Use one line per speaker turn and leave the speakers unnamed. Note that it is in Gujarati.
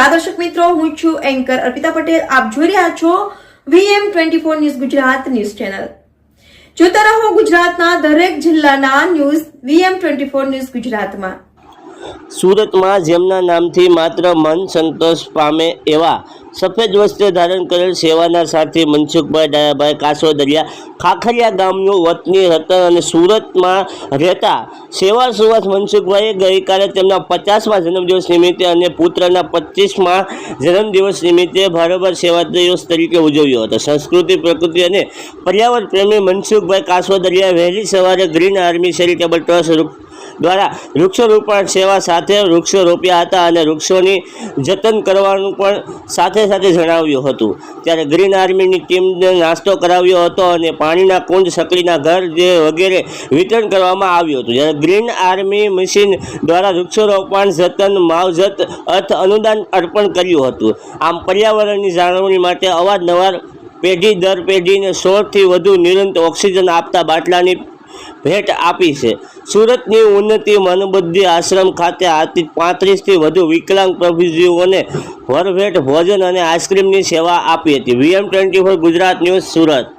નમસ્કાર દર્શક મિત્રો, હું છું એન્કર અર્પિતા પટેલ. આપ જોઈ રહ્યા છો VM twenty four news Gujarat news channel જોતા રહો ગુજરાતના દરેક જિલ્લાના news VM twenty four news ગુજરાતમાં.
સુરતમાં જેમના નામથી માત્ર મન સંતોષ પામે એવા સફેદ વસ્ત્ર ધારણ કરેલ સેવાના સાથી મનસુખભાઈ ડાયાભાઈ કાસોદરિયા ખાખરિયા ગામનું વતની હતા અને સુરતમાં રહેતા સેવા સુવાસ મનસુખભાઈએ ગઈકાલે તેમના પચાસમાં જન્મદિવસ નિમિત્તે અને પુત્રના પચીસમાં જન્મદિવસ નિમિત્તે ભારોભાર સેવા દિવસ તરીકે ઉજવ્યો હતો. સંસ્કૃતિ, પ્રકૃતિ અને પર્યાવરણ પ્રેમી મનસુખભાઈ કાસોદરિયા વહેલી સવારે ગ્રીન આર્મી ચેરિટેબલ ટ્રસ્ટ દ્વારા વૃક્ષારોપણ સેવા સાથે વૃક્ષો રોપ્યા હતા અને વૃક્ષોની જતન કરવાનું પણ સાથે સાથે જણાવ્યું હતું. ત્યારે ગ્રીન આર્મીની ટીમને નાસ્તો કરાવ્યો હતો અને પાણીના કુંડ સકડીના ઘર જે વગેરે વિતરણ કરવામાં આવ્યું હતું. જ્યારે ગ્રીન આર્મી મશીન દ્વારા વૃક્ષારોપણ, જતન, માવજત, અર્થ અનુદાન અર્પણ કર્યું હતું. આમ પર્યાવરણની જાળવણી માટે અવારનવાર પેઢી દર પેઢીને સોળથી વધુ નિરંતર ઓક્સિજન આપતા બાટલાની ભેટ આપી છે. સુરતની ઉન્નતિ મનબુદ્ધિ આશ્રમ ખાતે આથી પાંત્રીસથી વધુ વિકલાંગ પ્રભુજીઓને વરભેટ ભોજન અને આઈસ્ક્રીમની સેવા આપી હતી. VM twenty four Gujarat news Surat.